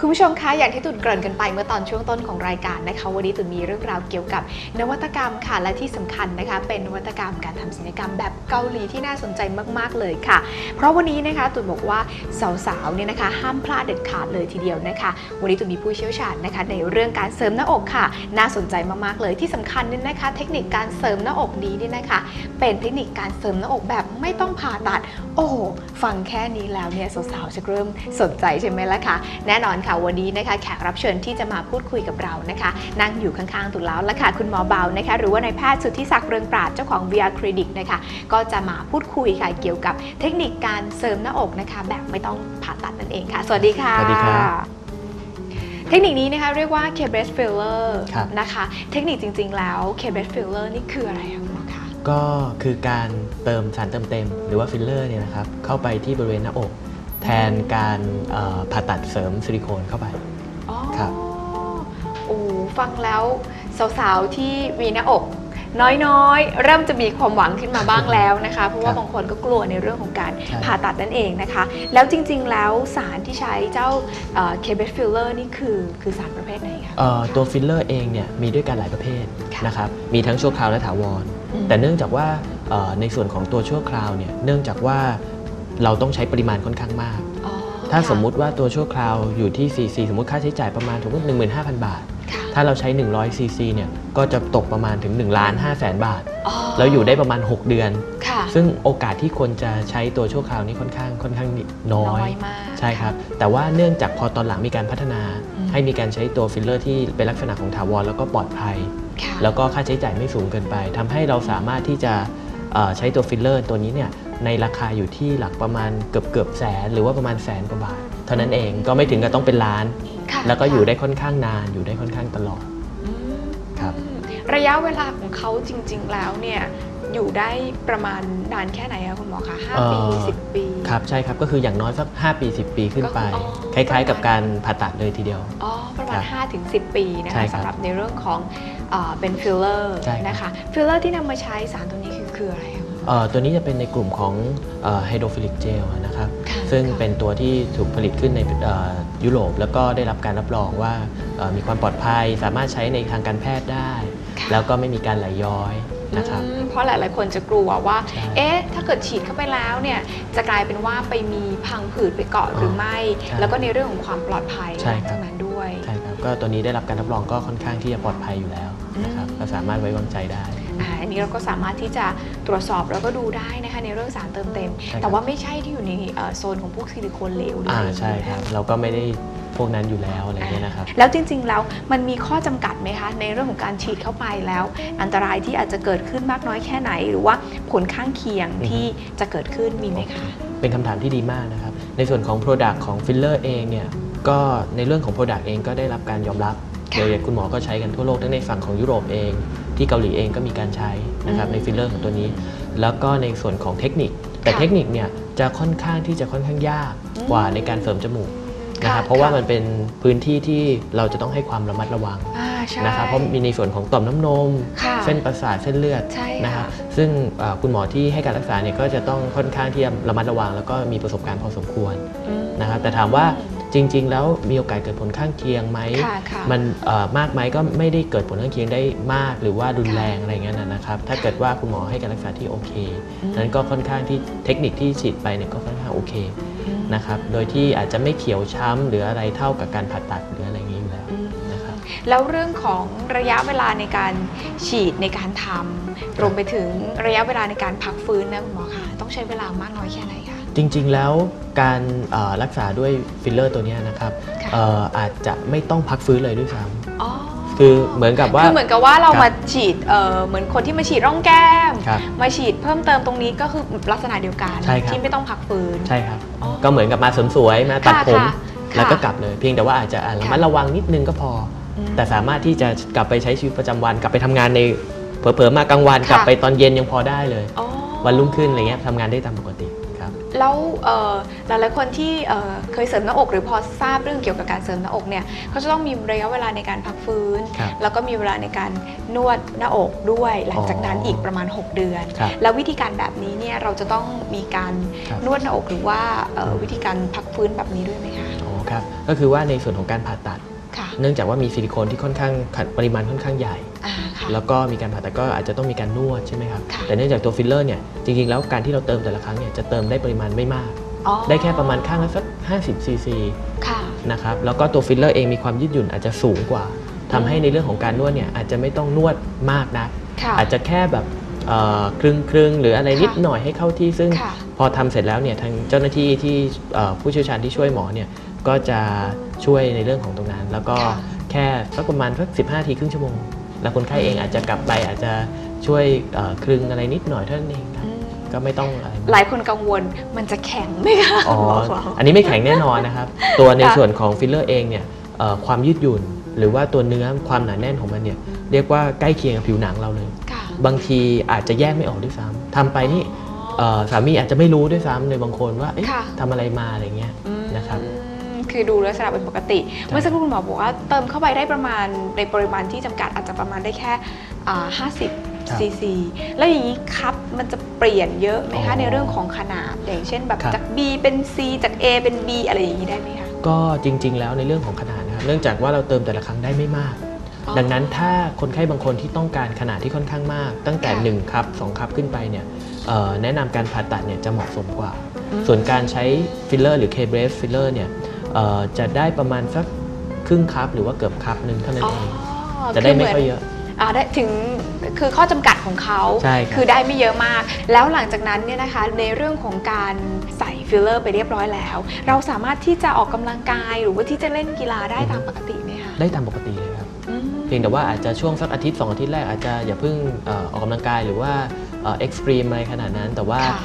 คุณผู้ชมคะอย่างที่ตุ่นเกริ่นกันไปเมื่อตอนช่วงต้นของรายการนะคะ วันนี้ตุ่นมีเรื่องราวเกี่ยวกับ นวัตกรรมค่ะและที่สำคัญนะคะ เป็นนวัตกรรมการทำศัลยกรรมแบบเกาหลีที่น่าสนใจมากๆเลยค่ะ เพราะวันนี้นะคะตุ่นบอกว่าสาวๆเนี่ยนะคะ ห้ามพลาดเด็ดขาดเลยทีเดียวนะคะ วันนี้ตุ่นมีผู้เชี่ยวชาญนะคะ ในเรื่องการเสริมหน้าอกค่ะ น่าสนใจมากๆเลยที่สำคัญเนี่ยนะคะ เทคนิคการเสริมหน้าอกนี้เนี่ยนะคะ เป็นเทคนิคการเสริมหน้าอกแบบไม่ต้องผ่าตัด โอ้โหฟังแค่นี้แล้วเนี่ยสาวๆจะเริ่มสนใจใช่ไหมล่ะคะแน่นอนค่ะวันนี้นะคะแขกรับเชิญที่จะมาพูดคุยกับเรานะคะ นั่งอยู่ข้างๆตุนแล้วละค่ะ คุณหมอเบานะคะ หรือว่านายแพทย์สุทธิศักดิ์เรืองปราดเจ้าของ VR Clinic นะคะ ก็จะมาพูดคุยค่ะเกี่ยวกับเทคนิคการเสริมหน้าอกนะคะ แบบไม่ต้องผ่าตัดนั่นเองค่ะ สวัสดีค่ะสวัสดีครับเทคนิคนี้นะคะเรียกว่า k b r e a s t filler ครับนะคะ เทคนิคจริง ๆ แล้ว k b r e a s t filler นี่คืออะไรคะคุณหมอคะก็คือการเติมสารเติมเต็ม หรือว่าฟิลเลอร์เนี่ยนะครับเข้าไปที่บริเวณหน้าอก แทนการเอ่อผ่าตัดเสริมซิลิโคนเข้าไปอ๋อครับโอ้ฟังแล้วสาวๆที่มีหน้าอกน้อยๆ เริ่มจะมีความหวังขึ้นมาบ้างแล้วนะคะ เพราะว่าครับบางคนก็กลัวในเรื่องของการใช่ผ่าตัดนั่นเองนะคะ แล้วจริงๆ แล้วสารที่ใช้เจ้าเคเบสฟิลเลอร์นี่คือคือสารประเภทไหนคะเอ่อตัวฟิลเลอร์เองเนี่ยมีด้วยกันหลายประเภทค่ะนะครับ มีทั้งชั่วคราวและถาวรอืมแต่เนื่องจากว่าเอ่อในส่วนของตัวชั่วคราวเนี่ย เนื่องจากว่า เราต้องใช้ปริมาณค่อนข้างมากอ๋อถ้าค่ะสมมุติว่าตัวชั่วคราวอยู่ที่ CC สมมติค่าใช้จ่ายประมาณสมมติ15,000บาทค่ะถ้าเราใช้ 100 CC เนี่ยก็จะตกประมาณถึง1ล้าน5แสนบาทอ๋อแล้วอยู่ได้ประมาณ 6 เดือนค่ะซึ่งโอกาสที่คนจะใช้ตัวชั่วคราวนี้ค่อนข้างค่อนข้างน้อยมากใช่ครับ แต่ว่าเนื่องจากพอตอนหลังมีการพัฒนาอืมให้มีการใช้ตัวฟิลเลอร์ที่เป็นลักษณะของถาวรแล้วก็ปลอดภัยค่ะแล้วก็ค่าใช้จ่ายไม่สูงเกินไปทำให้เราสามารถที่จะเอ่อ ใช้ตัวฟิลเลอร์ตัวนี้เนี่ยในราคาอยู่ที่หลักประมาณเกือบเกือบแสน หรือว่าประมาณแสนกว่าบาท เท่านั้นเองก็ไม่ถึงกับต้องเป็นล้าน ค่ะแล้วก็อยู่ค่ะได้ค่อนข้างนานอยู่ได้ค่อนข้างตลอด อืมครับ ระยะเวลาของเขาจริง ๆ แล้วเนี่ยอยู่ได้ประมาณนานแค่ไหนคะคุณหมอคะห้าเอ่อปีสิบปี ครับใช่ครับก็คืออย่างน้อยสัก 5 ปี 10 ปีขึ้นไป ก็คืออ๋อคล้ายๆ กับการผ่าตัดเลยทีเดียว อ๋อประมาณครับ5ถึง10 ปีนะใช่คะครับสำหรับในเรื่องของเออเป็นฟิลเลอร์ใช่ครับ นะคะฟิลเลอร์ที่นำมาใช้สารตัวนี้ คือคืออะไรคะ เอ่อตัวนี้จะเป็นในกลุ่มของไฮโดรฟิลิกเจลนะครับ ค่ะซึ่งค่ะ เป็นตัวที่ถูกผลิตขึ้นในเอ่อยุโรป แล้วก็ได้รับการรับรองว่าเอ่อมีความปลอดภัยสามารถใช้ในทางการแพทย์ได้ ค่ะแล้วก็ไม่มีการไหลย้อยนะครับ อืมเพราะหลาย ๆ คนจะกลัวว่า ใช่เอ๊ะ ถ้าเกิดฉีดเข้าไปแล้วเนี่ย จะกลายเป็นว่าไปมีพังผืดไปเกาะหรือไม่ ใช่แล้วก็ในเรื่องของความปลอดภัยใช่หลังครับจากนั้นด้วย ใช่ครับก็ตัวนี้ได้รับการรับรองก็ค่อนข้างที่จะปลอดภัยอยู่แล้วนะครับอืม ก็สามารถไว้วางใจได้ อ่าอันนี้เราก็สามารถที่จะตรวจสอบแล้วก็ดูได้นะคะในเรื่องสารเติมเต็มใช่ครับแต่ว่าไม่ใช่ที่อยู่ในเอ่อโซนของพวกซิลิโคนเหลวหรืออ่าอะไรอย่างใช่เงี้ยครับเราก็ไม่ได้พวกนั้นอยู่แล้วอะไรเงี้ยนะครับแล้วจริงๆแล้วมันมีข้อจำกัดไหมคะในเรื่องของการฉีดเข้าไปแล้ว อันตรายที่อาจจะเกิดขึ้นมากน้อยแค่ไหน หรือว่าผลข้างเคียงอือฮึที่จะเกิดขึ้นมีไหมคะเป็นคำถามที่ดีมากนะครับในส่วนของ Product ของฟิลเลอร์เองเนี่ยก็ในเรื่องของ Product เองก็ได้รับการยอมรับค่ะโดยคุณหมอก็ใช้กันทั่วโลกทั้งในฝั่งของยุโรปเอง ที่เกาหลีเองก็มีการใช้นะครับอืมในฟิลเลอร์ของตัวนี้ แล้วก็ในส่วนของเทคนิค แต่ค่ะเทคนิคเนี่ยจะค่อนข้างที่จะค่อนข้างยากอืมกว่าในการเสริมจมูกนะครับค่ะเพราะว่าค่ะมันเป็นพื้นที่ที่เราจะต้องให้ความระมัดระวังอ่าใช่นะครับเพราะมีในส่วนของต่อมน้ำนมค่ะเส้นประสาทเส้นเลือดใช่นะครับค่ะซึ่งเอ่อคุณหมอที่ให้การรักษาเนี่ยก็จะต้องค่อนข้างที่จะระมัดระวัง แล้วก็มีประสบการณ์พอสมควรอืมนะครับแต่ถามว่า จริง ๆ แล้วมีโอกาสเกิดผลข้างเคียงไหมค่ะค่ะมันเอ่อมากไหมก็ไม่ได้เกิดผลข้างเคียงได้มาก หรือว่ารุนแรงอะไรเงี้ยนะครับถ้าเกิดว่าคุณหมอให้การรักษาที่โอเคอืมนั้นก็ค่อนข้างที่เทคนิคที่ฉีดไปเนี่ยก็ค่อนข้างโอเคอืมนะครับโดยที่อาจจะไม่เขียวช้ำหรืออะไรเท่ากับการผ่าตัดหรืออะไรอย่างนี้อยู่แล้วอืมนะครับแล้วเรื่องของระยะเวลาในการฉีดในการทำรวมไปถึงระยะเวลาในการพักฟื้นนะคุณหมอคะต้องใช้เวลามากน้อยแค่ไหนคะ จริงๆแล้วการเอ่อรักษาด้วยฟิลเลอร์ตัวเนี้ยนะครับค่ะเอ่ออาจจะไม่ต้องพักฟื้นเลยด้วยซ้อ๋อำคือเหมือนกับว่าคือเหมือนกับว่าเราครับมาฉีดเอ่อเหมือนคนที่มาฉีดร่องแก้มครับมาฉีดเพิ่มเติมตรงนี้ก็คือลักษณะเดียวกันใช่ครับที่ไม่ต้องพักฟื้นใช่ครับอ๋อก็เหมือนกับมาเสริมสวยมาตัดค่ะผมค่ะแล้วก็ค่ะกลับเลยเพียงแต่ว่าอาจจะอะระมัดค่ะระวังนิดนึงก็พออืมแต่สามารถที่จะกลับไปใช้ชีวิตประจำวัน กลับไปทำงานในเผลอๆมากลางวันค่ะกลับไปตอนเย็นยังพอได้เลยอ๋อวันรุ่งขึ้นอะไรเงี้ยทำงานได้ตามปกติครับ แล้วเอ่อหลายๆคนที่เอ่อเคยเสริมหน้าอก หรือพอทราบเรื่องเกี่ยวกับการเสริมหน้าอกเนี่ยเขาจะต้องมีระยะเวลาในการพักฟื้นครับแล้วก็มีเวลาในการนวดหน้าอกด้วย หลังจากนั้นอ๋ออีอีกประมาณ 6 เดือนครับแล้ววิธีการแบบนี้เนี่ยเราจะต้องมีการครับนวดหน้าอกหรือว่าเอ่อวิธีการพักฟื้นแบบนี้ด้วยไหมคะอ๋อครับก็คือว่าในส่วนของการผ่าตัดค่ะเนื่องจากว่ามีซิลิโคนที่ค่อนข้างปริมาณค่อนข้างใหญ่อ่าค่ะ แล้วก็มีการผ่าตัดก็อาจจะต้องมีการนวดใช่ไหมครับค่ะแต่เนื่องจากตัวฟิลเลอร์เนี่ยจริงๆ แล้วการที่เราเติมแต่ละครั้งเนี่ยจะเติมได้ปริมาณไม่มากอ๋อได้แค่ประมาณข้างละสัก50ซีซีค่ะนะครับแล้วก็ตัวฟิลเลอร์เองมีความยืดหยุ่นอาจจะสูงกว่าทำให้ในเรื่องของการนวดเนี่ยอาจจะไม่ต้องนวดมากนักค่ะอาจจะแค่แบบเอ่อครึ่งครึ่งๆหรืออะไรนิดค่ะหน่อยให้เข้าที่ซึ่งค่ะพอทำเสร็จแล้วเนี่ยทางเจ้าหน้าที่ที่เอ่อผู้เชี่ยวชาญที่ช่วยหมอเนี่ยก็จะช่วยในเรื่องของตรงนั้น แล้วก็ค่ะแค่สักประมาณสักสิบห้าทีครึ่งชั่วโมง แล้วคนไข้เองอาจจะกลับไปอาจจะช่วยเอ่อคลึงอะไรนิดหน่อยเท่านั้นเองครับอืมก็ไม่ต้องอะไรมากหลายคนกังวลมันจะแข็งไหมคะอ๋อหมอบอกอันนี้ไม่แข็งแน่นอนนะครับ ตัวในค่ะส่วนของฟิลเลอร์เองเนี่ยเอ่อความยืดหยุ่น หรือว่าตัวเนื้อความหนาแน่นของมันเนี่ยเรียกว่าใกล้เคียงกับผิวหนังเราเลยค่ะบางทีอาจจะแยกไม่ออกด้วยซ้ำทำไปนี่เอ่อสามีอาจจะไม่รู้ด้วยซ้ำในบางคนว่าเอ๊ะค่ะทำอะไรมาอะไรเงี้ยอืมนะครับ คือดูลักษณะเป็นปกติ เมื่อสักครู่คุณหมอบอกว่าเติมเข้าไปได้ประมาณในปริมาณที่จำกัดอาจจะประมาณได้แค่อ่าครับ50ซีซีแล้วอย่างนี้ครับมันจะเปลี่ยนเยอะไหมอ๋คะอในเรื่องของขนาดอย่างเช่นแบบครับจาก B เป็น C จาก A เป็น B อะไรอย่างนี้ได้ไหมคะก็จริง ๆ แล้วในเรื่องของขนาดนะครับเนื่องจากว่าเราเติมแต่ละครั้งได้ไม่มากอ๋อดังนั้นถ้าคนไข้บางคนที่ต้องการขนาดที่ค่อนข้างมาก ตั้งแต่ค่ะ1ครับ2ครับขึ้นไปเนี่ยเอ่อแนะนำการผ่าตัดเนี่ยจะเหมาะสมกว่าอืมส่วนการใช้ฟิลเลอร์หรือ K-brace ฟิลเลอร์เนี่ยเอ่อ จะได้ประมาณสักครึ่งคัพหรือว่าเกือบคัพหนึ่งเท่านั้นอ๋อเองจะได้ไม่คืค่อยหเยอะอ่าได้ถึงคือข้อจำกัดของเขาใช่ครับคือได้ไม่เยอะมาก แล้วหลังจากนั้นเนี่ยนะคะในเรื่องของการใส่ฟิลเลอร์ไปเรียบร้อยแล้ว เราสามารถที่จะออกกำลังกายหรือว่าที่จะเล่นกีฬาได้ตามปกติไหมคะได้ตามปกติเลยครับอืมเพียงแต่ว่าอาจจะช่วงสักอาทิตย์สองอาทิตย์แรกอาจจะอย่าเพิ่งเอ่อออกกำลังกายหรือว่าเอ็กซ์ตรีมอะไรขนาดนั้น แต่ว่าค่ะ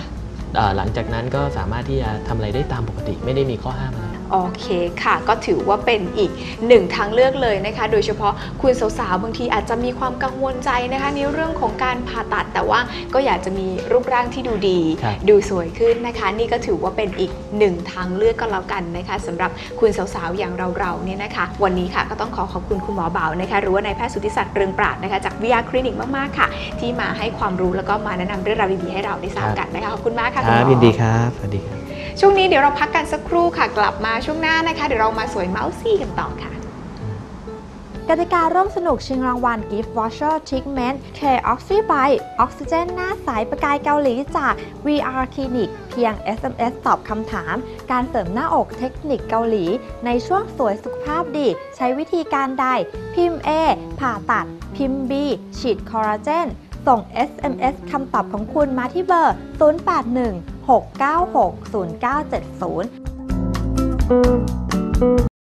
เอ่อหลังจากนั้นก็สามารถที่จะทำอะไรได้ตามปกติ ไม่ได้มีข้อห้ามอะไร โอเคค่ะ ก็ถือว่าเป็นอีกหนึ่งทางเลือกเลยนะคะ โดยเฉพาะคุณสาวๆบางทีอาจจะมีความกังวลใจนะคะในเรื่องของการผ่าตัด แต่ว่าก็อยากจะมีรูปร่างที่ดูดีครับดูสวยขึ้นนะคะ นี่ก็ถือว่าเป็นอีกหนึ่งทางเลือกก็แล้วกันนะคะสำหรับคุณสาวๆอย่างเราๆเนี่ยนะคะ วันนี้ค่ะก็ต้องขอขอบคุณคุณหมอเบานะคะหรือว่านายแพทย์สุทธิศักดิ์เรืองปราดนะคะจากวิทยาคลินิกมากๆค่ะ ที่มาให้ความรู้แล้วก็มาแนะนำเรื่องราวดีๆให้เราได้ทราบกันนะคะขอบคุณมากค่ะคุณหมอยินดีครับสวัสดีครับ ช่วงนี้เดี๋ยวเราพักกันสักครู่ค่ะ กลับมาช่วงหน้านะคะ เดี๋ยวเรามาสวยเมาส์ซี่กันต่อค่ะกติการ่วมสนุกชิงรางวัล Gift Voucher Treatment K Oxy by ออกซิเจนหน้าใสประกายเกาหลีจาก VR Clinic เพียง SMS ตอบคำถาม การเสริมหน้าอกเทคนิคเกาหลี ในช่วงสวยสุขภาพดี ใช้วิธีการใด พิมพ์ A ผ่าตัด พิมพ์ B ฉีดคอลลาเจน ส่ง SMS คำตอบของคุณมาที่เบอร์ 081 696 0970